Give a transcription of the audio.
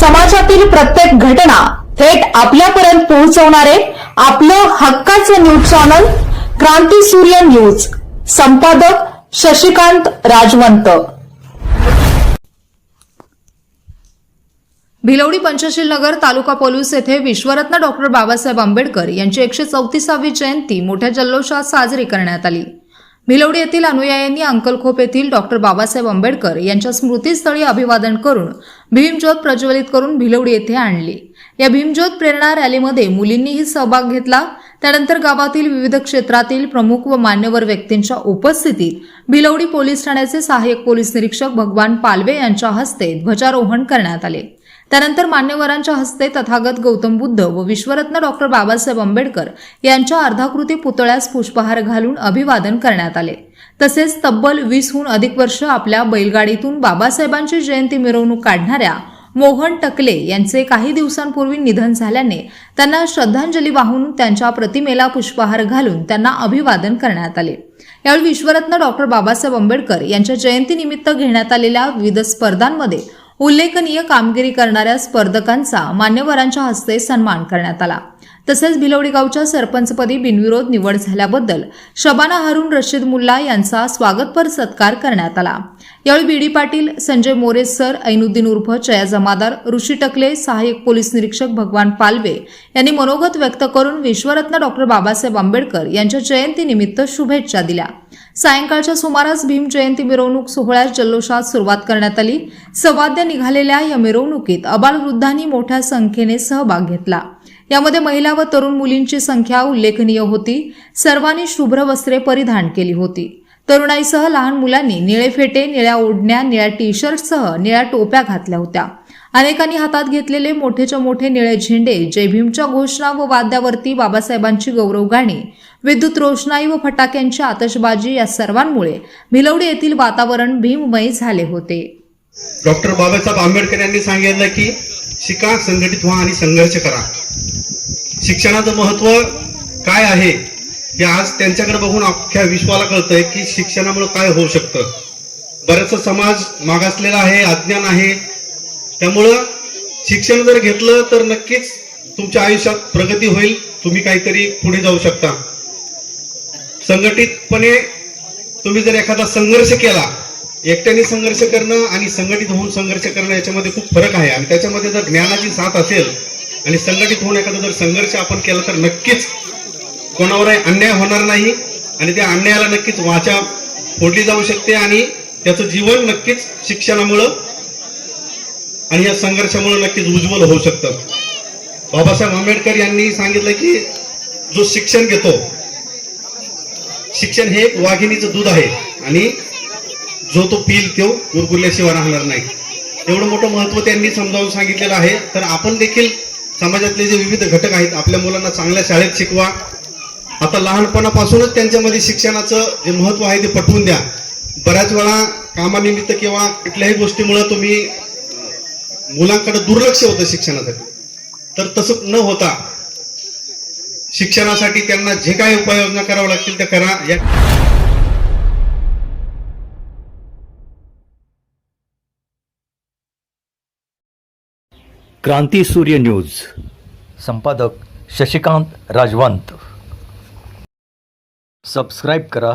समाजातील प्रत्येक घटना थेट आपल्यापर्यंत पोहोचवणारे आपलं हक्काचं न्यूज चॅनल क्रांती सूर्य न्यूज. संपादक शशिकांत राजवंत. भिलवडी पंचशील नगर तालुका पोलीस येथे विश्वरत्न डॉक्टर बाबासाहेब आंबेडकर यांची एकशे चौतीसावी जयंती मोठ्या जल्लोषात साजरी करण्यात आली. भिलवडी येथील अनुयायांनी अंकलखोप येथील डॉक्टर बाबासाहेब आंबेडकर यांच्या स्मृतीस्थळी अभिवादन करून भीमज्योत प्रज्वलित करून भिलवडी येथे आणली. या भीमज्योत प्रेरणा रॅलीमध्ये मुलींनीही सहभाग घेतला. त्यानंतर गावातील विविध क्षेत्रातील प्रमुख व मान्यवर व्यक्तींच्या उपस्थितीत भिलवडी पोलीस ठाण्याचे सहाय्यक पोलीस निरीक्षक भगवान पालवे यांच्या हस्ते ध्वजारोहण करण्यात आले. त्यानंतर मान्यवरांच्या हस्ते तथागत गौतम बुद्ध व विश्वरत्न डॉक्टर बाबासाहेब आंबेडकर यांच्या अर्धाकृती पुतळ्यास पुष्पहार घालून अभिवादन करण्यात आले. तसेच तब्बल वीसहून अधिक वर्ष आपल्या बैलगाडीतून बाबासाहेबांची जयंती मिरवणूक काढणाऱ्या मोहन टकले यांचे काही दिवसांपूर्वी निधन झाल्याने त्यांना श्रद्धांजली वाहून त्यांच्या प्रतिमेला पुष्पहार घालून त्यांना अभिवादन करण्यात आले. यावेळी विश्वरत्न डॉक्टर बाबासाहेब आंबेडकर यांच्या जयंतीनिमित्त घेण्यात आलेल्या विविध स्पर्धांमध्ये उल्लेखनीय कामगिरी करणाऱ्या स्पर्धकांचा मान्यवरांच्या हस्ते सन्मान करण्यात आला. तसेच भिलवडी गावच्या सरपंचपदी बिनविरोध निवड झाल्याबद्दल शबाना हारून रशीद मुल्ला यांचा स्वागतपर सत्कार करण्यात आला. यावेळी B D Patil Sanjay More sir Ainuddin उर्फ चया जमादार ऋषी टकले सहाय्यक पोलीस निरीक्षक भगवान पालवे यांनी मनोगत व्यक्त करून विश्वरत्न डॉक्टर बाबासाहेब आंबेडकर यांच्या जयंतीनिमित्त शुभेच्छा दिल्या. सायंकाळच्या सुमारास भीम जयंती मिरवणूक सोहळ्यास जल्लोषात सुरुवात करण्यात आली. सवाद्य निघालेल्या या मिरवणुकीत अबालवृद्धांनी मोठ्या संख्येने सहभाग घेतला. यामध्ये महिला व तरुण मुलींची संख्या उल्लेखनीय होती. सर्वांनी शुभ्र वस्त्रे परिधान केली होती. तरुणाईसह लहान मुलांनी निळे फेटे निळ्या ओढण्या निळ्या टी शर्टसह निळ्या टोप्या घातल्या होत्या. अनेकांनी हातात घेतलेले मोठेच्या मोठे निळे झेंडे जय भीमच्या घोषणा व वाद्यावरती बाबासाहेबांची गौरव गाणी विद्युत रोषणाई व फटाक्यांची आतषबाजी या सर्वांमुळे भिलवडी येथील वातावरण भीममय झाले होते. डॉक्टर बाबासाहेब आंबेडकर यांनी सांगितलं की शिका संघटित व्हा आणि संघर्ष करा. शिक्षणाचं महत्त्व काय आहे हे आज त्यांच्याकडे बघून अख्ख्या विश्वाला कळतंय की शिक्षणामुळे काय होऊ शकतं. बरंच समाज मागासलेला आहे अज्ञान आहे त्यामुळं शिक्षण जर घेतलं तर नक्कीच तुमच्या आयुष्यात प्रगती होईल. तुम्ही काहीतरी पुढे जाऊ शकता. संघटितपणे तुम्ही जर एखादा संघर्ष केला एकट्याने संघर्ष करणं आणि संघटित होऊन संघर्ष करणं याच्यामध्ये खूप फरक आहे. आणि त्याच्यामध्ये जर ज्ञानाची साथ असेल आणि संघटित होऊन एखादा जर संघर्ष आपण केला तर नक्कीच कोणावरही अन्याय होणार नाही आणि त्या अन्यायाला नक्कीच वाचा फोडली जाऊ शकते आणि त्याचं जीवन नक्कीच शिक्षणामुळं आणि या संघर्षामुळे नक्कीच उज्ज्वल होऊ शकतं. बाबासाहेब आंबेडकर यांनी सांगितलं की जो शिक्षण घेतो शिक्षण हे एक वाघिणीचं दूध आहे आणि जो तो पिल तो गुरगुरल्याशिवाय राहणार नाही. एवढं मोठं महत्त्व त्यांनी समजावून सांगितलेलं आहे. तर आपण देखील समाजातले जे विविध घटक आहेत आपल्या मुलांना चांगल्या शाळेत शिकवा. आता लहानपणापासूनच त्यांच्यामध्ये शिक्षणाचं जे महत्त्व आहे ते पटवून द्या. बऱ्याच वेळा कामानिमित्त किंवा कुठल्याही गोष्टीमुळे तुम्ही मुलांकडे दुर्लक्ष होतं शिक्षणासाठी. तर तसं न होता शिक्षणासाठी त्यांना जे काही उपाययोजना कराव्या लागतील त्या करा. या क्रांती सूर्य न्यूज. संपादक शशिकांत राजवंत. सबस्क्राईब करा.